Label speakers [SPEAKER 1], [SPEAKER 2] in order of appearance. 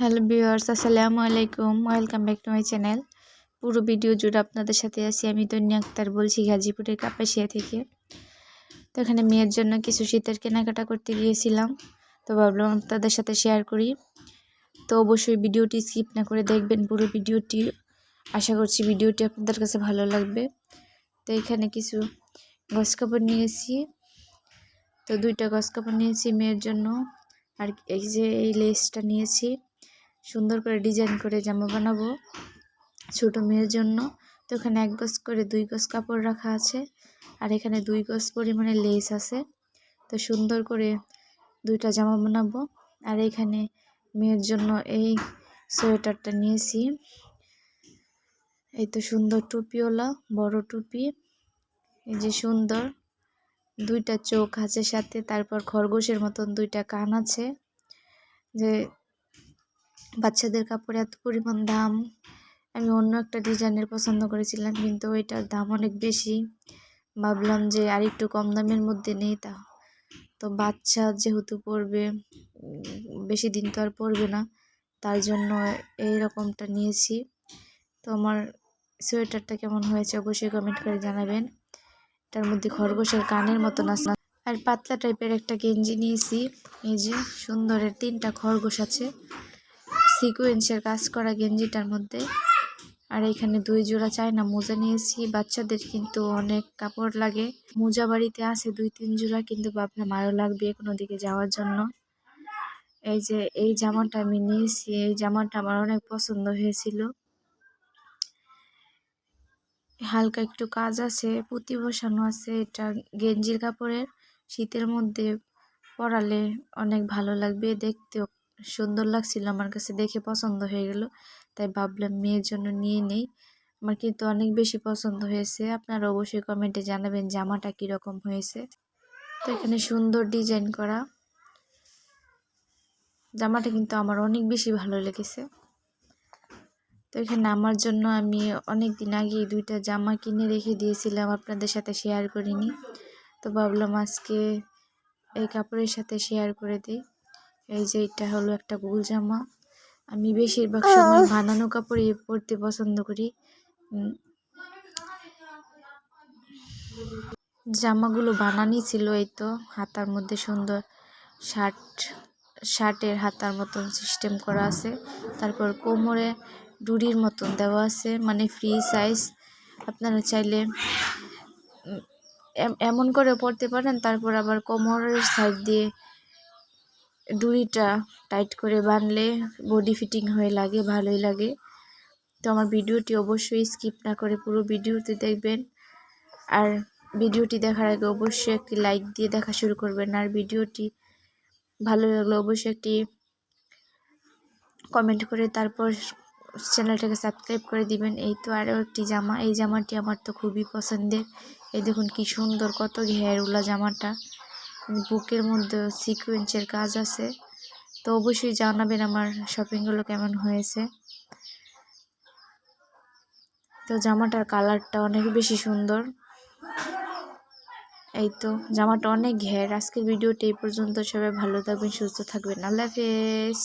[SPEAKER 1] Hello viewers, আসসালামু আলাইকুম। Welcome back to my channel. পুরো ভিডিও জুড়ে আপনাদের সাথে আছি আমি তন্যা আক্তার, বলছি গাজীপুরের কাপাসিয়া থেকে। তো এখানে মেয়ের জন্য কিছু শীতের কেনাকাটা করতে গিয়েছিলাম। তো ভাবলাম আপনাদের সাথে শেয়ার করি। তো অবশ্যই ভিডিওটি স্কিপ না করে দেখবেন পুরো ভিডিওটি। আশা করছি ভিডিওটি আপনাদের কাছে ভালো লাগবে। তো এখানে কিছু গছ কাপড় নিয়েছি। তো দুইটা গছ কাপড় নিয়েছি মেয়ের জন্য। আর এই যে এই লেসটা নিয়েছি। সুন্দর করে ডিজাইন করে জামা বানাবো ছোট মেয়ের জন্য। তো এখানে এক গজ করে দুই গজ কাপড় রাখা আছে আর এখানে দুই গজ পরিমাণে লেস আছে। তো সুন্দর করে দুইটা জামা বানাবো আর এখানে মেয়ের জন্য এই সোয়েটারটা নিয়েছি। এই তো সুন্দর টুপিওয়ালা, বড় টুপি, এই যে সুন্দর। দুইটা চোখ আছে সাথে, তারপর খরগোশের মতন দুইটা কান আছে। যে বাচ্চাদের কাপড়ে এত পরিমাণ দাম। আমি অন্য একটা ডিজাইনের পছন্দ করেছিলাম, কিন্তু ওইটার দাম অনেক বেশি। ভাবলাম যে আর একটু কম দামের মধ্যে নেই তা। তো বাচ্চা যেহেতু পড়বে বেশি দিন তো আর পড়বে না, তার জন্য এই রকমটা নিয়েছি। তো আমার সোয়েটারটা কেমন হয়েছে অবশ্যই কমেন্ট করে জানাবেন। এটার মধ্যে খরগোশের কানের মতন আছে। আর পাতলা টাইপের একটা গেঞ্জি নিয়েছি, এই যে সুন্দরের তিনটা খরগোশ আছে। সিকুয়েন্সের কাজ করা গেঞ্জিটার মধ্যে। আর এখানে দুই জোড়া চায়না মোজা নিয়েছি। বাচ্চাদের কিন্তু অনেক কাপড় লাগে। মোজা বাড়িতে আছে দুই, তিন জোড়া, কিন্তু ভাবলাম আরও লাগবে কোনো দিকে যাওয়ার জন্য। এই যে, এই জামাটা আমি নিয়েছি। এই জামাটা আমার অনেক পছন্দ হয়েছিল। হালকা একটু কাজ আছে, পুঁতি বসানো আছে। এটা গেঞ্জির কাপড়ের শীতের মধ্যে পরালে অনেক ভালো লাগবে, দেখতেও সুন্দর লাগছিল আমার কাছে দেখে পছন্দ হয়ে গেল। তাই ভাবলাম মেয়ের জন্য নিয়ে নেই। আমার কিন্তু অনেক বেশি পছন্দ হয়েছে। আপনারা অবশ্যই কমেন্টে জানাবেন জামাটা কীরকম হয়েছে। তো এখানে সুন্দর ডিজাইন করা। জামাটা কিন্তু আমার অনেক বেশি ভালো লেগেছে। তো এখানে আমার জন্য আমি অনেক দিন আগেই দুইটা জামা কিনে রেখে দিয়েছিলাম আপনাদের সাথে শেয়ার করিনি। তো ভাবলাম আজকে এই কাপড়ের সাথে শেয়ার করে দিই। এই যে এটা হলো একটা গোল জামা। আমি বেশিরভাগ সময় বানানো কাপড়ই পরতে পছন্দ করি। জামাগুলো বানানি ছিল এই তো হাতার মধ্যে সুন্দর শার্ট শার্টের হাতার মতন সিস্টেম করা আছে। তারপর কোমরে ডুরির মতন দেওয়া আছে মানে ফ্রি সাইজ আপনারা চাইলে এমন করে পরতে পারেন তারপর আবার কোমরের সাইড দিয়ে ডুরিটা টাইট করে বানলে বডি ফিটিং হয়ে লাগে, ভালোই লাগে। তো আমার ভিডিওটি অবশ্যই স্কিপ না করে পুরো ভিডিওটি দেখবেন। আর ভিডিওটি দেখার আগে অবশ্যই একটি লাইক দিয়ে দেখা শুরু করবেন। আর ভিডিওটি ভালো লাগলে অবশ্যই একটি কমেন্ট করে তারপর চ্যানেলটাকে সাবস্ক্রাইব করে দিবেন। এই তো আরও একটি জামা। এই জামাটি আমার তো খুবই পছন্দের। এই দেখুন কি সুন্দর, কত ঘের উলা জামাটা। বুকের মধ্যে সিকুয়েন্সের কাজ আছে। তো অবশ্যই জানাবেন আমার শপিংগুলো কেমন হয়েছে। তো জামাটার কালারটা অনেক বেশি সুন্দর। এই তো, জামাটা অনেক ঘের। আজকের ভিডিওটা এই পর্যন্ত। সবাই ভালো থাকবেন, সুস্থ থাকবেন। আল্লাহ হাফেজ।